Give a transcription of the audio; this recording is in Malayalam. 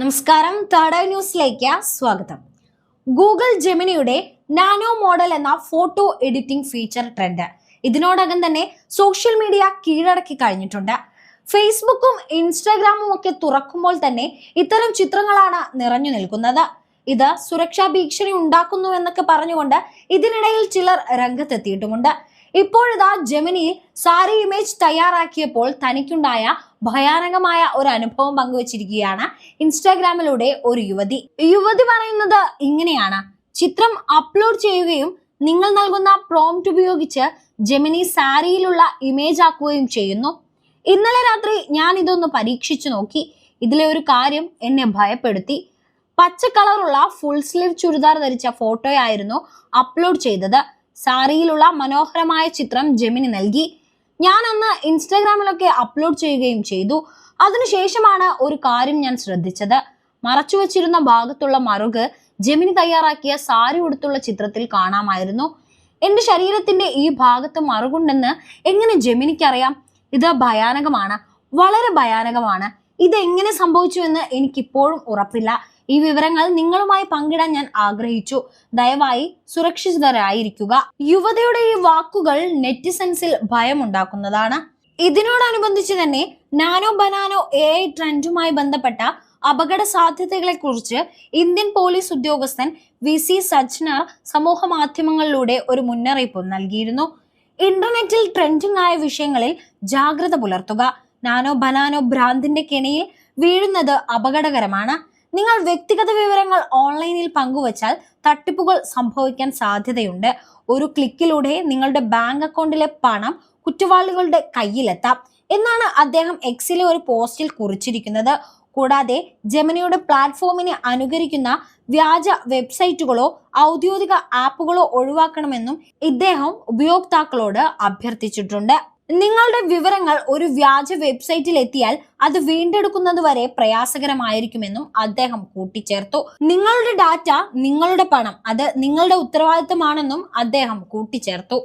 നമസ്കാരം തേർഡ് ഐ ന്യൂസിലേക്ക് സ്വാഗതം. ഗൂഗിൾ ജെമിനിയുടെ നാനോ മോഡൽ എന്ന ഫോട്ടോ എഡിറ്റിംഗ് ഫീച്ചർ ട്രെൻഡ് ഇതിനോടകം തന്നെ സോഷ്യൽ മീഡിയ കീഴടക്കി കഴിഞ്ഞിട്ടുണ്ട്. ഫേസ്ബുക്കും ഇൻസ്റ്റാഗ്രാമും ഒക്കെ തുറക്കുമ്പോൾ തന്നെ ഇത്തരം ചിത്രങ്ങളാണ് നിറഞ്ഞു നിൽക്കുന്നത്. ഇത് സുരക്ഷാ ഭീഷണി ഉണ്ടാക്കുന്നു എന്നൊക്കെ പറഞ്ഞുകൊണ്ട് ഇതിനിടയിൽ ചിലർ രംഗത്തെത്തിയിട്ടുമുണ്ട്. ഇപ്പോഴിതാ ജെമിനിയിൽ സാരി ഇമേജ് തയ്യാറാക്കിയപ്പോൾ തനിക്കുണ്ടായ ഭയാനകമായ ഒരു അനുഭവം പങ്കുവച്ചിരിക്കുകയാണ് ഇൻസ്റ്റാഗ്രാമിലൂടെ ഒരു യുവതി. യുവതി പറയുന്നത് ഇങ്ങനെയാണ്. ചിത്രം അപ്ലോഡ് ചെയ്യുകയും നിങ്ങൾ നൽകുന്ന പ്രോംപ്റ്റ് ഉപയോഗിച്ച് ജെമിനി സാരിയിലുള്ള ഇമേജ് ആക്കുകയും ചെയ്യുന്നു. ഇന്നലെ രാത്രി ഞാൻ ഇതൊന്ന് പരീക്ഷിച്ചു നോക്കി. ഇതിലെ ഒരു കാര്യം എന്നെ ഭയപ്പെടുത്തി. പച്ച കളറുള്ള ഫുൾ സ്ലീവ് ചുരിദാർ ധരിച്ച ഫോട്ടോയായിരുന്നു അപ്ലോഡ് ചെയ്തത്. സാരിയിലുള്ള മനോഹരമായ ചിത്രം ജെമിനി നൽകി. ഞാൻ അന്ന് ഇൻസ്റ്റാഗ്രാമിലൊക്കെ അപ്ലോഡ് ചെയ്യുകയും ചെയ്തു. അതിനുശേഷമാണ് ഒരു കാര്യം ഞാൻ ശ്രദ്ധിച്ചത്. മറച്ചു വച്ചിരുന്ന ഭാഗത്തുള്ള മറുക് ജെമിനി തയ്യാറാക്കിയ സാരി ഉടുത്തുള്ള ചിത്രത്തിൽ കാണാമായിരുന്നു. എന്റെ ശരീരത്തിന്റെ ഈ ഭാഗത്ത് മറുകുണ്ടെന്ന് എങ്ങനെ ജെമിനിക്കറിയാം? ഇത് ഭയാനകമാണ്. വളരെ ഭയാനകമാണ്. ഇത് എങ്ങനെ സംഭവിച്ചു എന്ന് എനിക്കിപ്പോഴും ഉറപ്പില്ല. ഈ വിവരങ്ങൾ നിങ്ങളുമായി പങ്കിടാൻ ഞാൻ ആഗ്രഹിച്ചു. ദയവായി സുരക്ഷിതരായിരിക്കുക. യുവതയുടെ ഈ വാക്കുകൾ നെറ്റിസൻസിൽ ഭയമുണ്ടാക്കുന്നതാണ്. ഇതിനോടനുബന്ധിച്ച് തന്നെ നാനോ ബനാനോ എ ഐ ട്രെൻഡുമായി ബന്ധപ്പെട്ട അപകട സാധ്യതകളെ കുറിച്ച് ഇന്ത്യൻ പോലീസ് ഉദ്യോഗസ്ഥൻ വി സി സജ്ന സമൂഹ മാധ്യമങ്ങളിലൂടെ ഒരു മുന്നറിയിപ്പ് നൽകിയിരുന്നു. ഇന്റർനെറ്റിൽ ട്രെൻഡിംഗ് ആയ വിഷയങ്ങളിൽ ജാഗ്രത പുലർത്തുക. നാനോ ബനാനോ ഭ്രാന്തിന്റെ കെണിയിൽ വീഴുന്നത് അപകടകരമാണ്. നിങ്ങൾ വ്യക്തിഗത വിവരങ്ങൾ ഓൺലൈനിൽ പങ്കുവച്ചാൽ തട്ടിപ്പുകൾ സംഭവിക്കാൻ സാധ്യതയുണ്ട്. ഒരു ക്ലിക്കിലൂടെ നിങ്ങളുടെ ബാങ്ക് അക്കൗണ്ടിലെ പണം കുറ്റവാളികളുടെ കയ്യിലെത്താം. എന്നാണ് അദ്ദേഹം എക്സിലെ ഒരു പോസ്റ്റിൽ കുറിച്ചിരിക്കുന്നത്. കൂടാതെ ജെമിനിയുടെ പ്ലാറ്റ്ഫോമിനെ അനുകരിക്കുന്ന വ്യാജ വെബ്സൈറ്റുകളോ ഔദ്യോഗിക ആപ്പുകളോ ഒഴിവാക്കണമെന്നും ഇദ്ദേഹം ഉപയോക്താക്കളോട് അഭ്യർത്ഥിച്ചിട്ടുണ്ട്. നിങ്ങളുടെ വിവരങ്ങൾ ഒരു വ്യാജ വെബ്സൈറ്റിൽ എത്തിയാൽ അത് വീണ്ടെടുക്കുന്നത് വരെ പ്രയാസകരമായിരിക്കുമെന്നും അദ്ദേഹം കൂട്ടിച്ചേർത്തു. നിങ്ങളുടെ ഡാറ്റ നിങ്ങളുടെ പണം അത് നിങ്ങളുടെ ഉത്തരവാദിത്തമാണെന്നും അദ്ദേഹം കൂട്ടിച്ചേർത്തു.